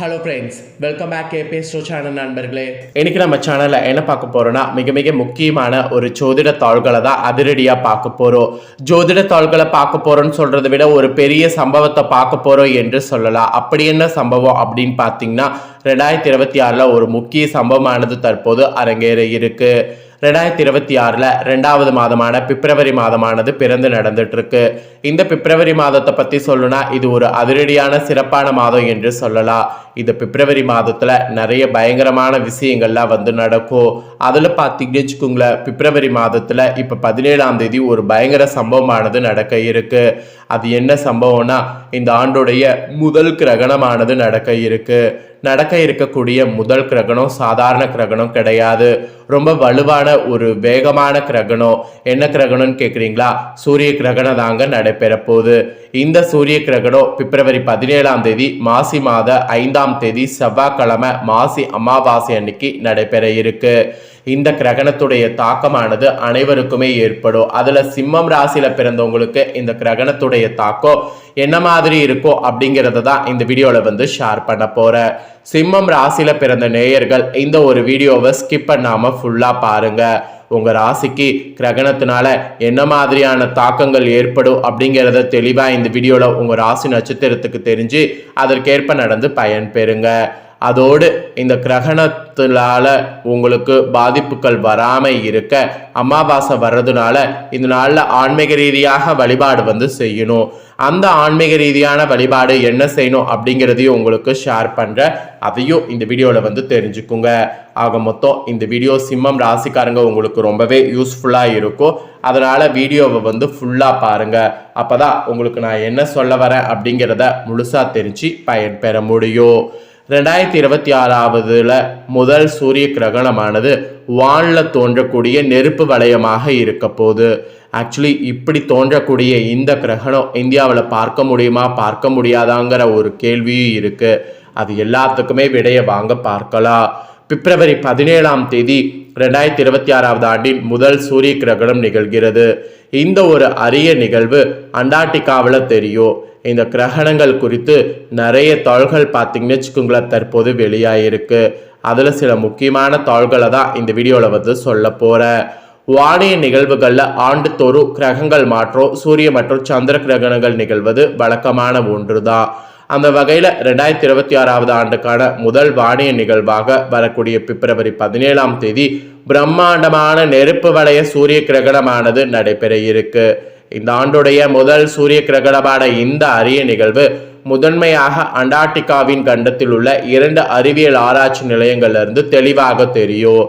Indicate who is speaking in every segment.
Speaker 1: Hello friends welcome back கேபே ஸ்டோ channel நண்பர்களே. இன்னைக்கு நம்ம சேனலில் என்ன பார்க்க போகிறோம்னா மிக மிக முக்கியமான ஒரு ஜோதிட தாள்களை தான் அதிரடியாக பார்க்க போகிறோம் ஜோதிட தாள்களை பார்க்க போகிறோம்னு சொல்கிறத விட ஒரு பெரிய சம்பவத்தை பார்க்க போகிறோம் என்று சொல்லலாம். அப்படி என்ன சம்பவம் அப்படின்னு பார்த்தீங்கன்னா ரெண்டாயிரத்தி இருபத்தி ஆறில் ஒரு முக்கிய சம்பவமானது தற்போது அரங்கேற இருக்குது ரெண்டாயிரத்தி இருபத்தி ஆறில் ரெண்டாவது மாதமான பிப்ரவரி மாதமானது பிறந்து நடந்துட்டு இருக்கு இந்த பிப்ரவரி மாதத்தை பற்றி சொல்லணும்னா இது ஒரு அதிரடியான சிறப்பான மாதம் என்று சொல்லலாம். இந்த பிப்ரவரி மாதத்தில் நிறைய பயங்கரமான விஷயங்கள்லாம் வந்து நடக்கும். அதில் பார்த்தீங்கன்னு வச்சுக்கோங்களேன் பிப்ரவரி மாதத்தில் இப்போ பதினேழாம் தேதி ஒரு பயங்கர சம்பவமானது நடக்க இருக்கு. அது என்ன சம்பவம்னா இந்த ஆண்டுடைய முதல் கிரகணமானது நடக்க இருக்கு. நடக்க இருக்கக்கூடிய முதல் கிரகணம் சாதாரண கிரகணம் கிடையாது. ரொம்ப வலுவான ஒரு வேகமான கிரகணம். என்ன கிரகணம்னு கேட்குறீங்களா சூரிய கிரகணம் தாங்க நடைபெற போகுது இந்த சூரிய கிரகணம் பிப்ரவரி பதினேழாம் தேதி மாசி மாத ஐந்தாம் தேதி செவ்வாய்க்கிழமை மாசி அமாவாசை அன்னைக்கு நடைபெற இருக்கு. இந்த கிரகணத்துடைய தாக்கமானது அனைவருக்குமே ஏற்படும். அதில் சிம்மம் ராசியில் பிறந்தவங்களுக்கு இந்த கிரகணத்துடைய தாக்கம் என்ன மாதிரி இருக்கும் அப்படிங்கிறத தான் இந்த வீடியோவில் வந்து ஷேர் பண்ண போகிறேன் சிம்மம் ராசியில் பிறந்த நேயர்கள் இந்த ஒரு வீடியோவை ஸ்கிப் பண்ணாமல் ஃபுல்லாக பாருங்கள் உங்கள் ராசிக்கு கிரகணத்தினால என்ன மாதிரியான தாக்கங்கள் ஏற்படும் அப்படிங்கிறத தெளிவாக இந்த வீடியோவில் உங்கள் ராசி நட்சத்திரத்துக்கு தெரிஞ்சு அதற்கேற்ப நடந்து பயன் பெறுங்க அதோடு இந்த கிரகணத்தினால உங்களுக்கு பாதிப்புகள் வராமல் இருக்க அமாவாசை வர்றதுனால இந்த நாளில் ஆன்மீக ரீதியாக வழிபாடு வந்து செய்யணும். அந்த ஆன்மீக ரீதியான வழிபாடு என்ன செய்யணும் அப்படிங்கிறதையும் உங்களுக்கு ஷேர் பண்ணுறேன் அதையும் இந்த வீடியோவில் வந்து தெரிஞ்சுக்குங்க. ஆக மொத்தம் இந்த வீடியோ சிம்மம் ராசிக்காரங்க உங்களுக்கு ரொம்பவே யூஸ்ஃபுல்லாக இருக்கும். அதனால் வீடியோவை வந்து ஃபுல்லாக பாருங்கள் அப்போ தான் உங்களுக்கு நான் என்ன சொல்ல வரேன் அப்படிங்கிறத முழுசாக தெரிஞ்சு பயன் பெற முடியும். ரெண்டாயிரத்தி இருபத்தி ஆறாவதுல முதல் சூரிய கிரகணமானது வானில் தோன்றக்கூடிய நெருப்பு வளையமாக இருக்க போகுது. ஆக்சுவலி இப்படி தோன்றக்கூடிய இந்த கிரகணம் இந்தியாவில் பார்க்க முடியுமா பார்க்க முடியாதாங்கிற ஒரு கேள்வியும் இருக்குது அது எல்லாத்துக்குமே விடையை வாங்க பார்க்கலாம். பிப்ரவரி பதினேழாம் தேதி ரெண்டாயிரத்தி இருபத்தி ஆறாவது ஆண்டின் முதல் சூரிய கிரகணம் நிகழ்கிறது. இந்த ஒரு அரிய நிகழ்வு அண்டார்டிகாவில் தெரியும். இந்த கிரகணங்கள் குறித்து நிறைய தாள்கள் பார்த்தீங்கன்னு வச்சுக்கோங்களேன் தற்போது வெளியாகிருக்கு அதில் சில முக்கியமான தாள்களை தான் இந்த வீடியோவில் வந்து சொல்ல போகிறேன் வானிய நிகழ்வுகளில் ஆண்டுதோறும் கிரகங்கள் மாற்றம் சூரிய மற்றும் சந்திர கிரகணங்கள் நிகழ்வது வழக்கமான ஒன்று தான் அந்த வகையில் ரெண்டாயிரத்தி இருபத்தி ஆறாவது ஆண்டுக்கான முதல் வானிய நிகழ்வாக வரக்கூடிய பிப்ரவரி பதினேழாம் தேதி பிரம்மாண்டமான நெருப்பு வளைய சூரிய கிரகணமானது நடைபெற இருக்கு. இந்த ஆண்டுடைய முதல் சூரிய கிரகணமான இந்த அரிய நிகழ்வு முதன்மையாக அண்டார்டிகாவின் கண்டத்தில் உள்ள இரண்டு அறிவியல் ஆராய்ச்சி நிலையங்கள்லேருந்து தெளிவாக தெரியும்.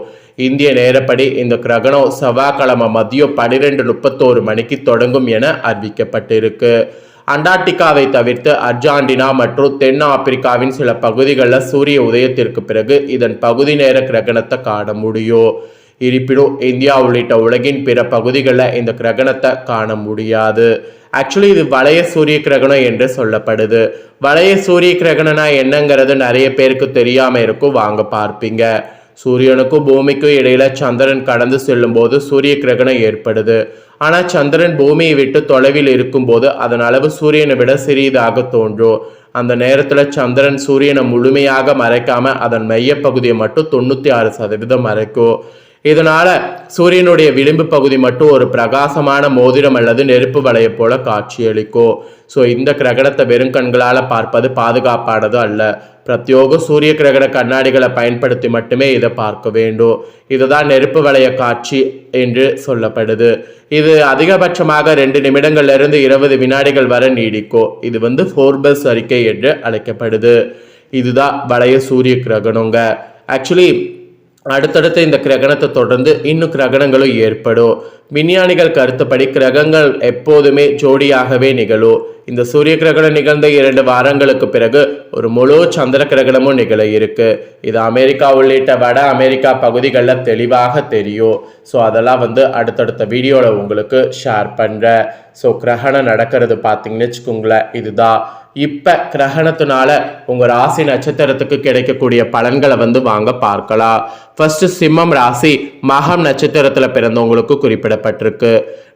Speaker 1: இந்திய நேரப்படி இந்த கிரகணம் செவ்வாய்க்கிழமை மதியம் பன்னிரெண்டு முப்பத்தோரு மணிக்கு தொடங்கும் என அறிவிக்கப்பட்டிருக்கு. அண்டார்டிகாவை தவிர்த்து அர்ஜாண்டினா மற்றும் தென் ஆப்பிரிக்காவின் சில பகுதிகளில் சூரிய உதயத்திற்கு பிறகு இதன் பகுதி நேர கிரகணத்தை காண முடியும். இருப்பினும் இந்தியா உள்ளிட்ட உலகின் பிற பகுதிகளில் இந்த கிரகணத்தை காண முடியாது. ஆக்சுவலி இது வளைய சூரிய கிரகணம் என்று சொல்லப்படுது. வளைய சூரிய கிரகணம்னா என்னங்கிறது நிறைய பேருக்கு தெரியாமல் இருக்கும். வாங்க பார்ப்பீங்க. சூரியனுக்கும் பூமிக்கும் இடையில சந்திரன் கடந்து செல்லும் போது சூரிய கிரகணம் ஏற்படுது. ஆனால் சந்திரன் பூமியை விட்டு தொலைவில் இருக்கும்போது அதன் அளவு சூரியனை விட சிறியதாக தோன்றும். அந்த நேரத்தில் சந்திரன் சூரியனை முழுமையாக மறைக்காம அதன் மையப்பகுதியை மட்டும் தொண்ணூற்றி ஆறு சதவீதம் மறைக்கும். இதனால சூரியனுடைய விளிம்பு பகுதி மட்டும் ஒரு பிரகாசமான மோதிரம் அல்லது நெருப்பு வளைய போல காட்சியளிக்கும். ஸோ இந்த கிரகணத்தை வெறும் கண்களால் பார்ப்பது பாதுகாப்பானது அல்ல. பிரத்யோக சூரிய கிரகண கண்ணாடிகளை பயன்படுத்தி மட்டுமே இதை பார்க்க வேண்டும். இதுதான் நெருப்பு வளைய காட்சி என்று சொல்லப்படுது. இது அதிகபட்சமாக ரெண்டு நிமிடங்கள்ல இருந்து இருபது வினாடிகள் வரை நீடிக்கும். இது வந்து ஃபோர்பஸ் அறிக்கை என்று அழைக்கப்படுது. இதுதான் வளைய சூரிய கிரகணங்க. ஆக்சுவலி அடுத்தடுத்து இந்த கிரகணத்தை தொடர்ந்து இன்னும் கிரகணங்களும் ஏற்படும். விஞ்ஞானிகள் கருத்துப்படி கிரகங்கள் எப்போதுமே ஜோடியாகவே நிகழும். இந்த சூரிய கிரகணம் நிகழ்ந்த இரண்டு வாரங்களுக்கு பிறகு ஒரு முழு சந்திர கிரகணமும் நிகழ இருக்கு. இது அமெரிக்கா உள்ளிட்ட வட அமெரிக்கா பகுதிகளில் தெளிவாக தெரியும். ஸோ அதெல்லாம் வந்து அடுத்தடுத்த வீடியோவில் உங்களுக்கு ஷேர் பண்ணுறேன் ஸோ கிரகணம் நடக்கிறது பார்த்தீங்கன்னு வச்சுக்கோங்களேன் இதுதான். இப்போ கிரகணத்தினால உங்கள் ராசி நட்சத்திரத்துக்கு கிடைக்கக்கூடிய பலன்களை வந்து வாங்க பார்க்கலாம். ஃபர்ஸ்ட் சிம்மம் ராசி மகம் நட்சத்திரத்தில் பிறந்தவங்களுக்கு குறிப்பிடப்பட்டிருக்கு.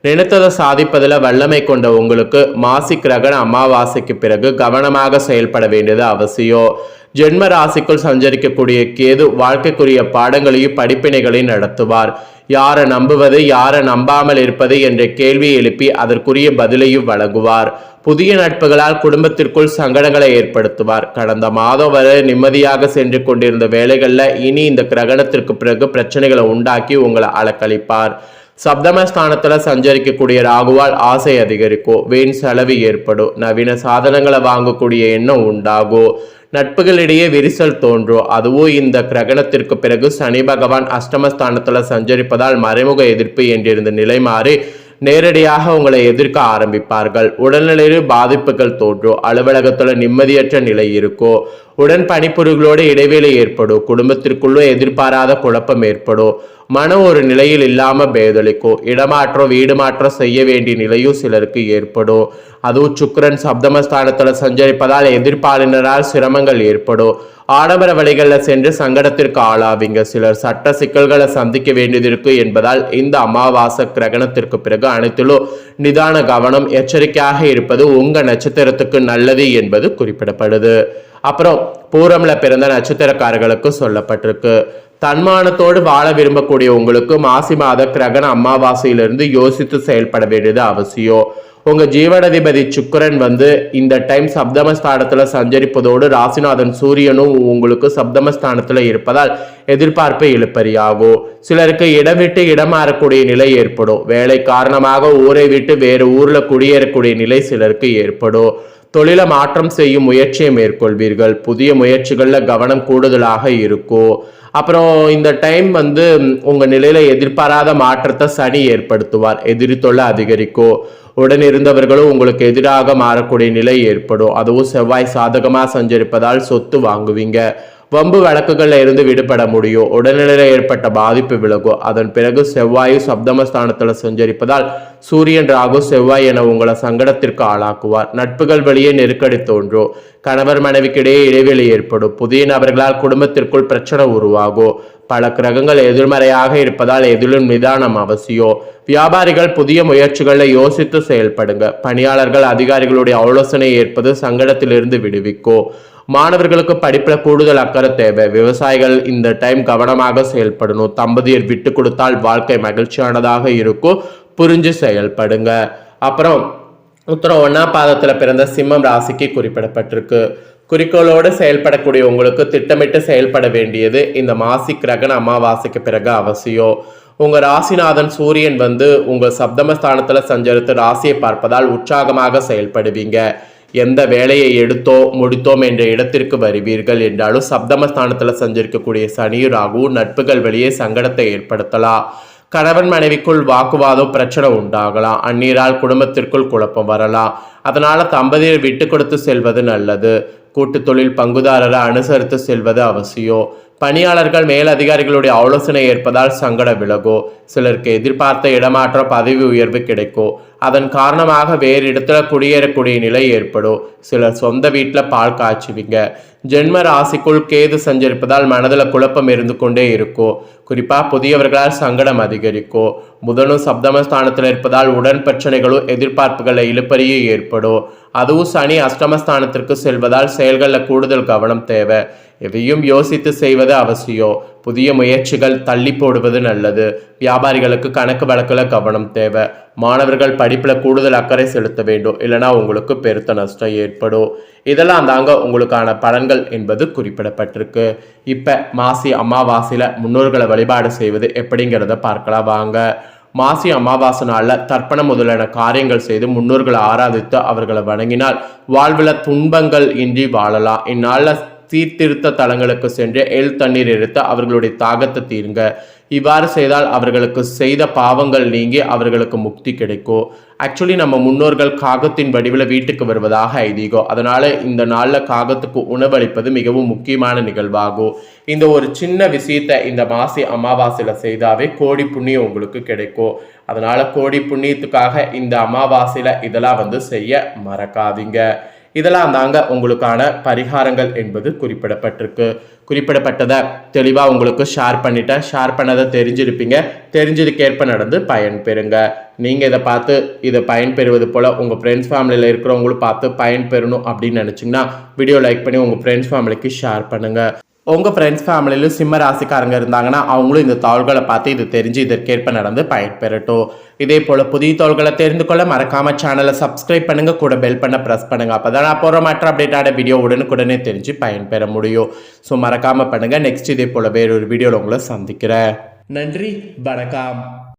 Speaker 1: நினைத்ததை சாதிப்பதில் வல்லமை கொண்ட உங்களுக்கு மாசி கிரகண அமாவாசைக்கு பிறகு கவனமாக செயல்பட வேண்டியது அவசியம். ஜென்ம ராசிக்குள் சஞ்சரிக்கக்கூடிய கேது வாழ்க்கைக்குரிய பாடங்களையும் படிப்பினைகளையும் நடத்துவார். யாரை நம்புவது யாரை நம்பாமல் இருப்பது என்ற கேள்வியை எழுப்பி அதற்குரிய பதிலையும் வழங்குவார். புதிய நட்புகளால் குடும்பத்திற்குள் சங்கடங்களை ஏற்படுத்துவார். கடந்த மாதம் வரை நிம்மதியாக சென்று கொண்டிருந்த வேலைகளில் இனி இந்த கிரகணத்திற்கு பிறகு பிரச்சனைகளை உண்டாக்கி உங்களை அலக்களிப்பார் சப்தமஸ்தானத்தில் சஞ்சரிக்கக்கூடிய ராகுவால் ஆசை அதிகரிக்கும் வீண் செலவு ஏற்படும் நவீன சாதனங்களை வாங்கக்கூடிய எண்ணம் உண்டாகும் நட்புகளிடையே விரிசல் தோன்றும் அதுவும் இந்த கிரகணத்திற்கு பிறகு சனி பகவான் அஷ்டமஸ்தானத்தில் சஞ்சரிப்பதால் மறைமுக எதிர்ப்பு என்றிருந்த நிலை மாறி நேரடியாக உங்களை எதிர்க்க ஆரம்பிப்பார்கள். உடல்நிலையில் பாதிப்புகள் தோன்றும் அலுவலகத்தில் நிம்மதியற்ற நிலை இருக்கும் உடன் பணிப்புரிகளோடு இடைவேளை ஏற்படும் குடும்பத்திற்குள்ளும் எதிர்பாராத குழப்பம் ஏற்படும் மனம் ஒரு நிலையில் இல்லாமல் பேதளிக்கும் இடமாற்றம் வீடு மாற்றம் செய்ய வேண்டிய நிலையும் சிலருக்கு ஏற்படும் அதுவும் சுக்கரன் சப்தமஸ்தானத்தில் சஞ்சரிப்பதால் எதிர்ப்பாளினரால் சிரமங்கள் ஏற்படும் ஆடம்பர வழிகளில் சென்று சங்கடத்திற்கு ஆளாவீங்க. சிலர் சட்ட சிக்கல்களை சந்திக்க வேண்டியது என்பதால் இந்த அமாவாசை கிரகணத்திற்கு பிறகு அனைத்திலும் நிதான கவனம் எச்சரிக்கையாக இருப்பது உங்க நட்சத்திரத்துக்கு நல்லது என்பது குறிப்பிடப்படுது. அப்புறம் பூரம்ல பிறந்த நட்சத்திரக்காரர்களுக்கு சொல்லப்பட்டிருக்கு. தன்மானத்தோடு வாழ விரும்பக்கூடிய உங்களுக்கு மாசி மாத கிரகண அமாவாசையிலிருந்து யோசித்து செயல்பட வேண்டியது அவசியம். உங்க ஜீவனதிபதி சுக்கரன் வந்து இந்த டைம் சப்தமஸ்தானத்துல சஞ்சரிப்பதோடு ராசிநாதன் சூரியனும் உங்களுக்கு சப்தமஸ்தானத்துல இருப்பதால் எதிர்பார்ப்பு இழுப்பறியாகும் சிலருக்கு இடம் விட்டு இடம் மாறக்கூடிய நிலை ஏற்படும். வேலை காரணமாக ஊரை விட்டு வேறு ஊர்ல குடியேறக்கூடிய நிலை சிலருக்கு ஏற்படும். தொழில மாற்றம் செய்யும் முயற்சியை மேற்கொள்வீர்கள். புதிய முயற்சிகளில் கவனம் கூடுதலாக இருக்கும் அப்புறம் இந்த டைம் வந்து உங்க நிலையில எதிர்பாராத மாற்றத்தை சனி ஏற்படுத்துவார். எதிரி தொல்லை அதிகரிக்கும் உடன் இருந்தவர்களும் உங்களுக்கு எதிராக மாறக்கூடிய நிலை ஏற்படும். அதுவும் செவ்வாய் சாதகமாக சஞ்சரிப்பதால் சொத்து வாங்குவீங்க. வம்பு வழக்குகளில் இருந்து விடுபட முடியும். உடல்நிலையில் ஏற்பட்ட பாதிப்பு விலகும் அதன் பிறகு செவ்வாயு சப்தமஸ்தானத்தில் சஞ்சரிப்பதால் சூரியன் ராகு செவ்வாய் என உங்களை சங்கடத்திற்கு ஆளாக்குவார். நட்புகள் வழியே நெருக்கடி தோன்றும். கணவர் மனைவிக்கிடையே இடைவெளி ஏற்படும். புதிய நபர்களால் குடும்பத்திற்குள் பிரச்சனை உருவாகும். பல கிரகங்கள் எதிர்மறையாக இருப்பதால் எதிலும் நிதானம் அவசியம். வியாபாரிகள் புதிய முயற்சிகளை யோசித்து செயல்படுங்க. பணியாளர்கள் அதிகாரிகளுடைய ஆலோசனை ஏற்பது சங்கடத்திலிருந்து விடுவிக்கும். மாணவர்களுக்கு படிப்பில் கூடுதல் அக்கறை தேவை. விவசாயிகள் இந்த டைம் கவனமாக செயல்படணும். தம்பதியர் விட்டு கொடுத்தால் வாழ்க்கை மகிழ்ச்சியானதாக இருக்கும். புரிஞ்சு செயல்படுங்க. அப்புறம் உத்தரம் ஒன்னா பாதத்தில் பிறந்த சிம்மம் ராசிக்கு குறிப்பிடப்பட்டிருக்கு. குறிக்கோளோடு செயல்படக்கூடிய உங்களுக்கு திட்டமிட்டு செயல்பட வேண்டியது இந்த மாசி கிரகண அமாவாசைக்கு பிறகு அவசியம். உங்கள் ராசிநாதன் சூரியன் வந்து உங்கள் சப்தமஸ்தானத்தில் சஞ்சரித்து ராசியை பார்ப்பதால் உற்சாகமாக செயல்படுவீங்க. எந்த வேலையை எடுத்தோ முடித்தோம் என்ற இடத்திற்கு வருவீர்கள் என்றாலும் சப்தமஸ்தானத்தில் சஞ்சரிக்கக்கூடிய சனி ராகு நட்புகள் வெளியே சங்கடத்தை ஏற்படுத்தலாம். கணவன் மனைவிக்குள் வாக்குவாதம் பிரச்சனை உண்டாகலாம். அந்நீரால் குடும்பத்திற்குள் குழப்பம் வரலாம். அதனால் தம்பதியை விட்டு கொடுத்து செல்வது நல்லது. கூட்டு தொழில் பங்குதாரரை அனுசரித்து செல்வது அவசியம். பணியாளர்கள் மேலதிகாரிகளுடைய ஆலோசனை ஏற்பதால் சங்கட விலகும். சிலருக்கு எதிர்பார்த்த இடமாற்ற பதவி உயர்வு கிடைக்கும். அதன் காரணமாக வேறு இடத்துல குடியேறக்கூடிய நிலை ஏற்படும். சிலர் சொந்த வீட்டில் பால் காய்ச்சுவீங்க. ஜென்ம ராசிக்குள் கேது சஞ்சரிப்பதால் மனதில் குழப்பம் இருந்து கொண்டே இருக்கும். குறிப்பாக புதியவர்களால் சங்கடம் அதிகரிக்கும். புதனும் சப்தமஸ்தானத்தில் இருப்பதால் உடன் பிரச்சனைகளும் எதிர்பார்ப்புகளை இழுப்பறியும் ஏற்படும். அதுவும் சனி அஷ்டமஸ்தானத்திற்கு செல்வதால் செயல்களில் கூடுதல் கவனம் தேவை. எதையும் யோசித்து செய்வது அவசியம். புதிய முயற்சிகள் தள்ளி போடுவது நல்லது. வியாபாரிகளுக்கு கணக்கு வழக்கில் கவனம் தேவை. மாணவர்கள் படிப்பில் கூடுதல் அக்கறை செலுத்த வேண்டும். இல்லைனா உங்களுக்கு பெருத்த நஷ்டம் ஏற்படும். இதெல்லாம் தாங்க உங்களுக்கான பலன்கள் என்பது குறிப்பிடப்பட்டிருக்கு. இப்போ மாசி அமாவாசையில் முன்னோர்களை வழிபாடு செய்வது எப்படிங்கிறத பார்க்கலாம் வாங்க. மாசி அமாவாசை நாளில் தர்ப்பணம் முதலான காரியங்கள் செய்து முன்னோர்களை ஆராதித்து அவர்களை வணங்கினால் வாழ்வில் துன்பங்கள் இன்றி வாழலாம். இந்நாளில் சீர்திருத்த தலங்களுக்கு சென்று எல் தண்ணீர் எடுத்து அவர்களுடைய தாகத்தை தீருங்க. இவ்வாறு செய்தால் அவர்களுக்கு செய்த பாவங்கள் நீங்கி அவர்களுக்கு முக்தி கிடைக்கும். ஆக்சுவலி நம்ம முன்னோர்கள் காகத்தின் வடிவில் வீட்டுக்கு வருவதாக ஐதீகம். அதனால இந்த நாளில் காகத்துக்கு உணவளிப்பது மிகவும் முக்கியமான நிகழ்வாகும். இந்த ஒரு சின்ன விஷயத்தை இந்த மாசி அமாவாசையில் செய்தாவே கோடி புண்ணியம் உங்களுக்கு கிடைக்கும். அதனால கோடி புண்ணியத்துக்காக இந்த அமாவாசையில் இதெல்லாம் வந்து செய்ய மறக்காதீங்க. இதெல்லாம் தாங்க உங்களுக்கான பரிகாரங்கள் என்பது குறிப்பிடப்பட்டிருக்கு. குறிப்பிடப்பட்டதை தெளிவாக உங்களுக்கு ஷேர் பண்ணிட்டேன். ஷேர் பண்ணதை தெரிஞ்சிருப்பீங்க. தெரிஞ்சதுக்கேற்ப நடந்து பயன்பெறுங்க நீங்கள் இதை பார்த்து இதை பயன்பெறுவது போல் உங்கள் ஃப்ரெண்ட்ஸ் ஃபேமிலியில் இருக்கிறவங்களும் பார்த்து பயன் பெறணும் அப்படின்னு நினச்சிங்கன்னா வீடியோ லைக் பண்ணி உங்கள் ஃப்ரெண்ட்ஸ் ஃபேமிலிக்கு ஷேர் பண்ணுங்கள் உங்கள் ஃப்ரெண்ட்ஸ் ஃபேமிலியிலும் சிம்ம ராசிக்காரங்க இருந்தாங்கன்னா அவங்களும் இந்த தாள்களை பார்த்து இது தெரிஞ்சு இதற்கேற்ப நடந்து பயன்பெறட்டும். இதே போல் புதிய தாள்களை தெரிந்து கொள்ள மறக்காமல் சேனலை சப்ஸ்கிரைப் பண்ணுங்கள் கூட பெல் பண்ண ப்ரெஸ் பண்ணுங்கள் அப்போ தான் நான் போகிற மற்ற அப்டேட்டான வீடியோ உடனுக்குடனே தெரிஞ்சு பயன்பெற முடியும். ஸோ மறக்காமல் பண்ணுங்கள் நெக்ஸ்ட் இதே போல் வேறொரு வீடியோவில் உங்களை சந்திக்கிறேன். நன்றி. வணக்கம்.